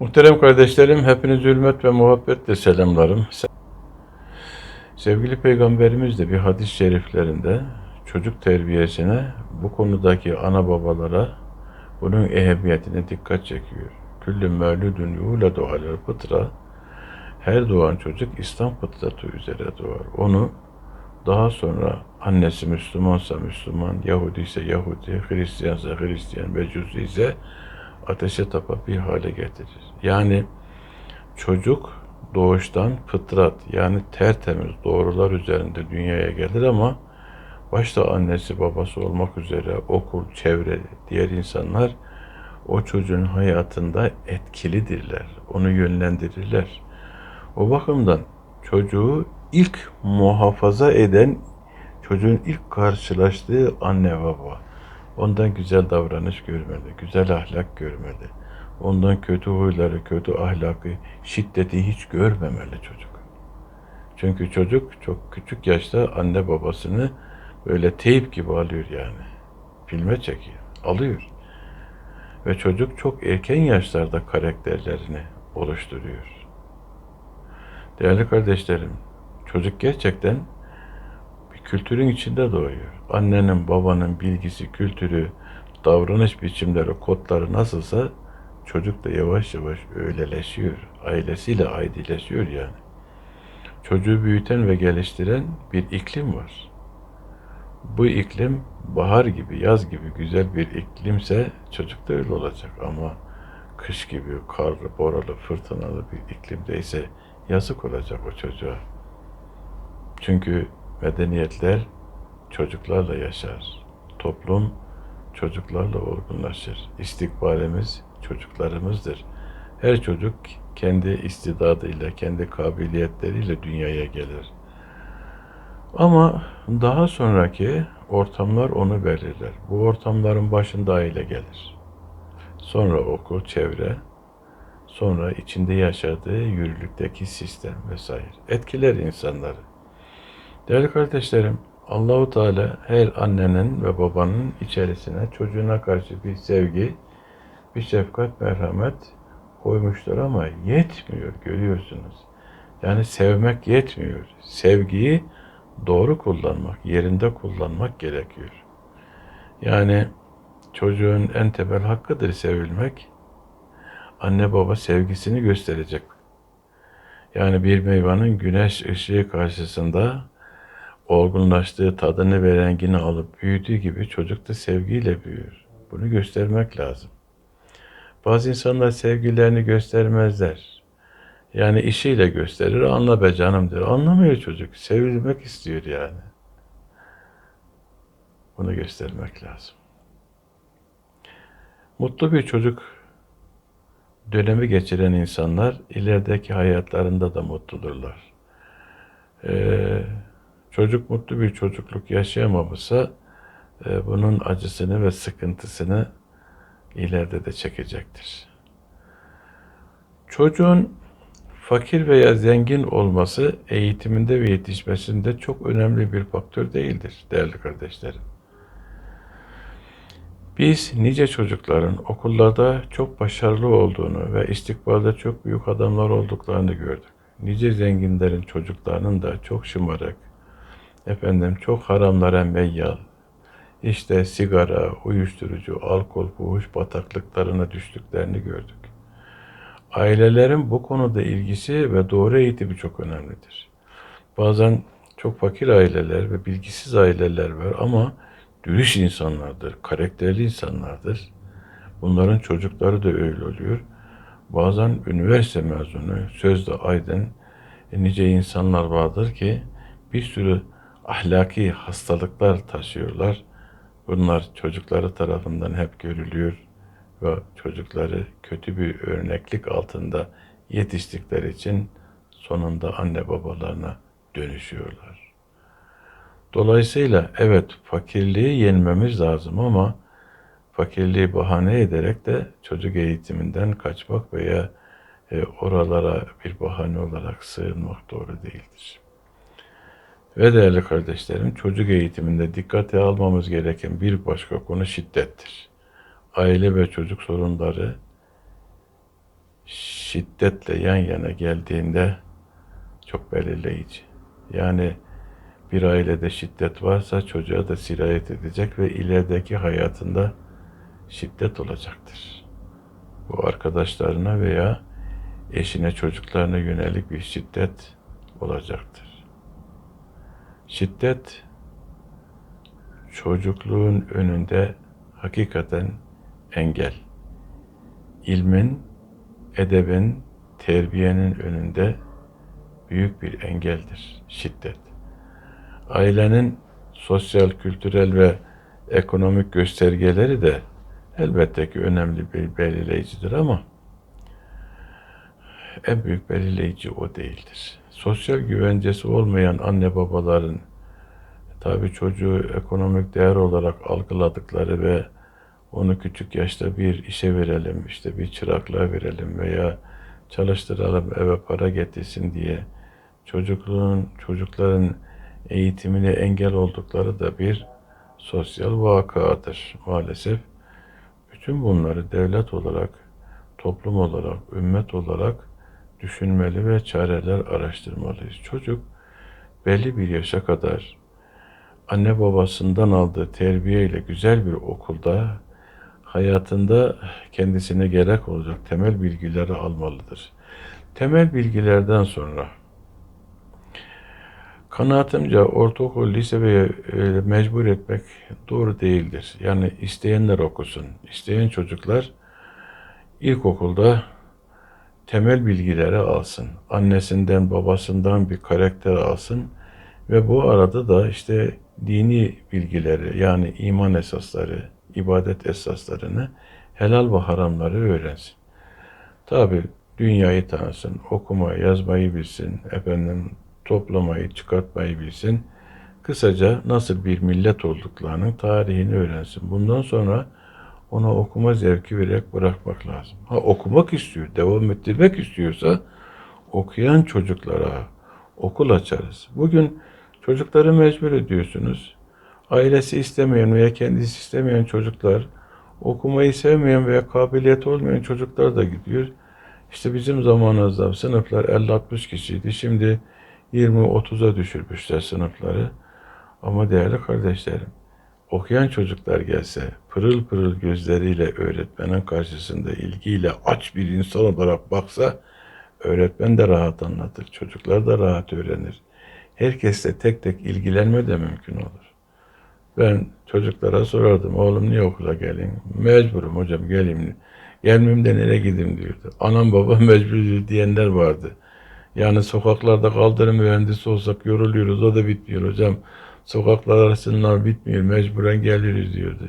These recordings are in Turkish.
Muhterem kardeşlerim, hepiniz hürmet ve muhabbetle selamlarım. Sevgili Peygamberimiz de bir hadis-i şeriflerinde çocuk terbiyesine bu konudaki ana babalara bunun ehemmiyetine dikkat çekiyor. Küllü mevludun yuledu alel fıtra her doğan çocuk İslam fıtratı üzere doğar. Onu daha sonra annesi Müslümansa Müslüman, Yahudi ise Yahudi, Hristiyansa Hristiyan, Mecusi ise ateşe tapa bir hale getirir. Yani çocuk doğuştan fıtrat yani tertemiz doğrular üzerinde dünyaya gelir ama başta annesi babası olmak üzere okul, çevre, diğer insanlar o çocuğun hayatında etkilidirler. Onu yönlendirirler. O bakımdan çocuğu ilk muhafaza eden çocuğun ilk karşılaştığı anne baba. Ondan güzel davranış görmeli, güzel ahlak görmeli. Ondan kötü huyları, kötü ahlakı, şiddeti hiç görmemeli çocuk. Çünkü çocuk çok küçük yaşta anne babasını böyle teyip gibi alıyor yani. Filme çekiyor, alıyor. Ve çocuk çok erken yaşlarda karakterlerini oluşturuyor. Değerli kardeşlerim, çocuk gerçekten kültürün içinde doğuyor. Annenin, babanın bilgisi, kültürü, davranış biçimleri, kodları nasılsa çocuk da yavaş yavaş öyleleşiyor. Ailesiyle aidileşiyor yani. Çocuğu büyüten ve geliştiren bir iklim var. Bu iklim bahar gibi, yaz gibi güzel bir iklimse çocuk da öyle olacak ama kış gibi karlı, boralı, fırtınalı bir iklimdeyse yazık olacak o çocuğa. Çünkü medeniyetler çocuklarla yaşar. Toplum çocuklarla olgunlaşır. İstikbalimiz çocuklarımızdır. Her çocuk kendi istidadıyla, kendi kabiliyetleriyle dünyaya gelir. Ama daha sonraki ortamlar onu belirler. Bu ortamların başında aile gelir. Sonra okul, çevre, sonra içinde yaşadığı yürürlükteki sistem vesaire etkiler insanları. Değerli kardeşlerim, Allahu Teala her annenin ve babanın içerisine çocuğuna karşı bir sevgi, bir şefkat, merhamet koymuşlar ama yetmiyor görüyorsunuz. Yani sevmek yetmiyor. Sevgiyi doğru kullanmak, yerinde kullanmak gerekiyor. Yani çocuğun en temel hakkıdır sevilmek. Anne baba sevgisini gösterecek. Yani bir meyvanın güneş ışığı karşısında olgunlaştığı, tadını ve rengini alıp büyüdüğü gibi çocuk da sevgiyle büyür. Bunu göstermek lazım. Bazı insanlar sevgilerini göstermezler. Yani işiyle gösterir, anla be canım der. Anlamıyor çocuk, sevilmek istiyor yani. Bunu göstermek lazım. Mutlu bir çocuk dönemi geçiren insanlar ilerideki hayatlarında da mutludurlar. Ee, çocuk mutlu bir çocukluk yaşayamamışsa e, bunun acısını ve sıkıntısını ileride de çekecektir. Çocuğun fakir veya zengin olması eğitiminde ve yetişmesinde çok önemli bir faktör değildir değerli kardeşlerim. Biz nice çocukların okullarda çok başarılı olduğunu ve istikbalde çok büyük adamlar olduklarını gördük. Nice zenginlerin çocuklarının da çok şımarık, efendim çok haramlara meyyal, işte sigara, uyuşturucu, alkol, fuhuş bataklıklarına düştüklerini gördük. Ailelerin bu konuda ilgisi ve doğru eğitimi çok önemlidir. Bazen çok fakir aileler ve bilgisiz aileler var ama dürüst insanlardır, karakterli insanlardır. Bunların çocukları da öyle oluyor. Bazen üniversite mezunu, sözde aydın, e, nice insanlar vardır ki bir sürü ahlaki hastalıklar taşıyorlar. Bunlar çocukları tarafından hep görülüyor ve çocukları kötü bir örneklik altında yetiştikleri için sonunda anne babalarına dönüşüyorlar. Dolayısıyla evet fakirliği yenmemiz lazım ama fakirliği bahane ederek de çocuk eğitiminden kaçmak veya e, oralara bir bahane olarak sığınmak doğru değildir. Ve değerli kardeşlerim, çocuk eğitiminde dikkate almamız gereken bir başka konu şiddettir. Aile ve çocuk sorunları şiddetle yan yana geldiğinde çok belirleyici. Yani bir ailede şiddet varsa çocuğa da sirayet edecek ve ilerideki hayatında şiddet olacaktır. Bu arkadaşlarına veya eşine çocuklarına yönelik bir şiddet olacaktır. Şiddet çocukluğun önünde hakikaten engel. İlmin, edebin, terbiyenin önünde büyük bir engeldir şiddet. Ailenin sosyal, kültürel ve ekonomik göstergeleri de elbette ki önemli bir belirleyicidir ama en büyük belirleyici o değildir. Sosyal güvencesi olmayan anne babaların tabi çocuğu ekonomik değer olarak algıladıkları ve onu küçük yaşta bir işe verelim, işte bir çıraklığa verelim veya çalıştıralım eve para getirsin diye çocukluğun, çocukların eğitimine engel oldukları da bir sosyal vakadır maalesef. Bütün bunları devlet olarak, toplum olarak, ümmet olarak düşünmeli ve çareler araştırmalıyız. Çocuk belli bir yaşa kadar anne babasından aldığı terbiyeyle güzel bir okulda hayatında kendisine gerek olacak temel bilgileri almalıdır. Temel bilgilerden sonra kanaatimce ortaokul, lise ve e, mecbur etmek doğru değildir. Yani isteyenler okusun. İsteyen çocuklar ilkokulda temel bilgileri alsın. Annesinden, babasından bir karakter alsın. Ve bu arada da işte dini bilgileri yani iman esasları, ibadet esaslarını, helal ve haramları öğrensin. Tabi dünyayı tanısın, okumayı, yazmayı bilsin, efendim toplamayı, çıkartmayı bilsin. Kısaca nasıl bir millet olduklarının tarihini öğrensin. Bundan sonra ona okuma zevki vererek bırakmak lazım. Ha okumak istiyor, devam ettirmek istiyorsa okuyan çocuklara okul açarız. Bugün çocukları mecbur ediyorsunuz. Ailesi istemeyen veya kendisi istemeyen çocuklar, okumayı sevmeyen veya kabiliyeti olmayan çocuklar da gidiyor. İşte bizim zamanımızda sınıflar 50-60 kişiydi. Şimdi 20-30'a düşürmüşler sınıfları. Ama değerli kardeşlerim, okuyan çocuklar gelse, pırıl pırıl gözleriyle öğretmenin karşısında ilgiyle aç bir insan olarak baksa, öğretmen de rahat anlatır, çocuklar da rahat öğrenir. Herkesle tek tek ilgilenme de mümkün olur. Ben çocuklara sorardım, oğlum niye okula geleyim? Mecburum hocam geleyim. Gelmeyeyim de nereye gideyim diyordu. Anam babam mecbur diyenler vardı. Yani sokaklarda kaldırım mühendisi olsak yoruluyoruz, o da bitmiyor hocam. Sokaklar arasından bitmiyor, mecburen geliyoruz diyordu.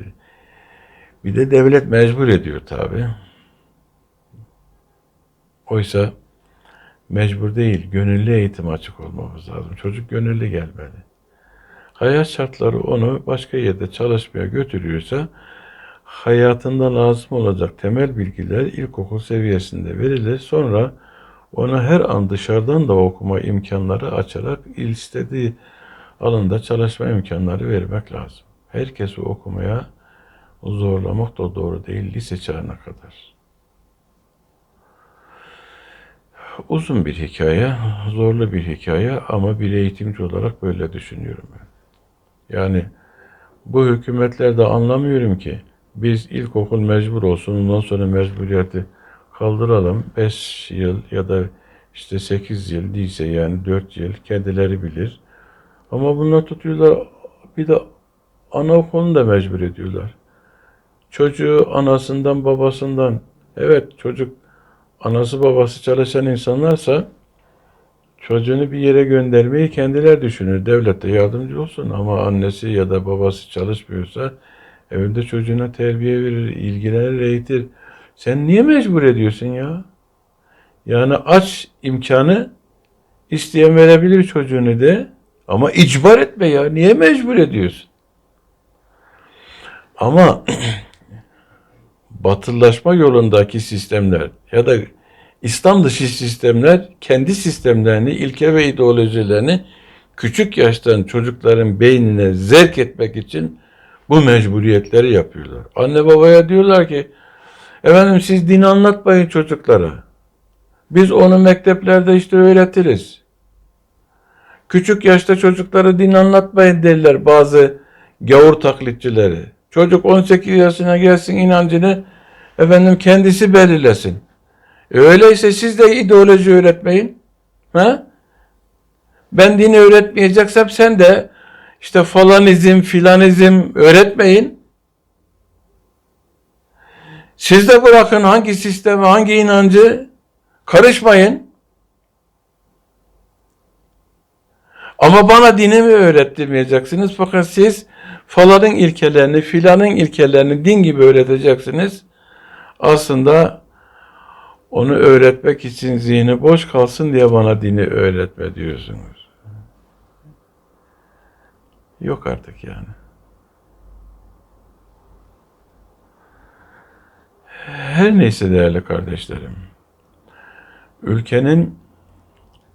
Bir de devlet mecbur ediyor tabi. Oysa mecbur değil, gönüllü eğitim açık olmamız lazım. Çocuk gönüllü gelmeli. Hayat şartları onu başka yerde çalışmaya götürüyorsa hayatında lazım olacak temel bilgiler ilkokul seviyesinde verilir. Sonra ona her an dışarıdan da okuma imkanları açarak istediği alanda çalışma imkanları vermek lazım. Herkesi okumaya zorlamak da doğru değil lise çağına kadar. Uzun bir hikaye, zorlu bir hikaye ama bir eğitimci olarak böyle düşünüyorum ben. Yani bu hükümetlerde anlamıyorum ki biz ilkokul mecbur olsun ondan sonra mecburiyeti kaldıralım. 5 yıl ya da işte 8 yıl değilse yani 4 yıl kendileri bilir. Ama bunlar tutuyorlar bir de anaokulunu da mecbur ediyorlar. Çocuğu anasından babasından evet çocuk anası babası çalışan insanlarsa çocuğunu bir yere göndermeyi kendiler düşünür. Devlet de yardımcı olsun ama annesi ya da babası çalışmıyorsa evinde çocuğuna terbiye verir, ilgilenir, eğitir. Sen niye mecbur ediyorsun ya? Yani aç imkanı isteyen verebilir çocuğunu de ama icbar etme ya. Niye mecbur ediyorsun? Ama batılılaşma yolundaki sistemler ya da İslam dışı sistemler kendi sistemlerini, ilke ve ideolojilerini küçük yaştan çocukların beynine zerk etmek için bu mecburiyetleri yapıyorlar. Anne babaya diyorlar ki efendim siz dini anlatmayın çocuklara. Biz onu mekteplerde işte öğretiriz. Küçük yaşta çocuklara din anlatmayın derler bazı gavur taklitçileri. Çocuk 18 yaşına gelsin inancını efendim kendisi belirlesin. E öyleyse siz de ideoloji öğretmeyin. Ha? Ben dini öğretmeyeceksem sen de işte falanizm filanizm öğretmeyin. Siz de bırakın hangi sistemi, hangi inancı karışmayın. Ama bana dinimi öğrettirmeyeceksiniz. Fakat siz falanın ilkelerini, filanın ilkelerini din gibi öğreteceksiniz. Aslında onu öğretmek için zihni boş kalsın diye bana dini öğretme diyorsunuz. Yok artık yani. Her neyse değerli kardeşlerim. Ülkenin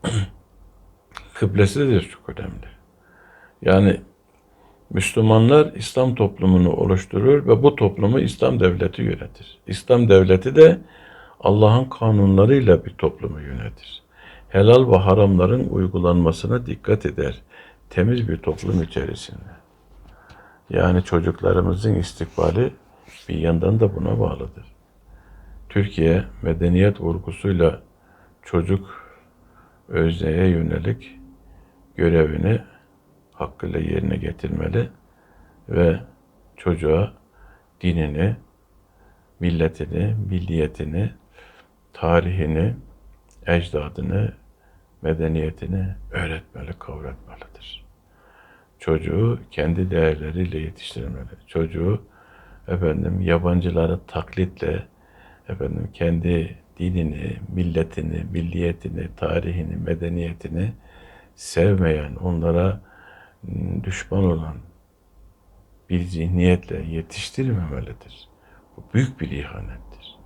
kıblesi de çok önemli. Yani Müslümanlar İslam toplumunu oluşturur ve bu toplumu İslam devleti yönetir. İslam devleti de Allah'ın kanunlarıyla bir toplumu yönetir. Helal ve haramların uygulanmasına dikkat eder. Temiz bir toplum içerisinde. Yani çocuklarımızın istikbali bir yandan da buna bağlıdır. Türkiye medeniyet vurgusuyla çocuk özneye yönelik görevini hakkıyla yerine getirmeli ve çocuğa dinini, milletini, milliyetini, tarihini, ecdadını, medeniyetini öğretmeli, kavratmalıdır. Çocuğu kendi değerleriyle yetiştirmeli. Çocuğu efendim yabancıları taklitle efendim kendi dinini, milletini, milliyetini, tarihini, medeniyetini sevmeyen, onlara düşman olan bir zihniyetle yetiştirmemelidir. Bu büyük bir ihanettir.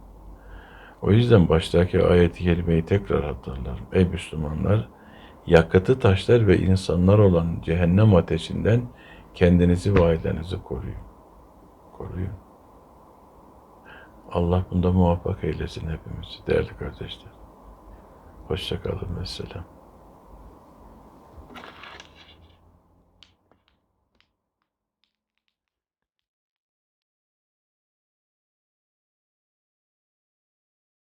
O yüzden baştaki ayet-i kerimeyi tekrar hatırlarım. Ey Müslümanlar, yakıtı taşlar ve insanlar olan cehennem ateşinden kendinizi ve ailenizi koruyun. Koruyun. Allah bunda muvaffak eylesin hepimizi değerli kardeşler. Hoşçakalın ve selam.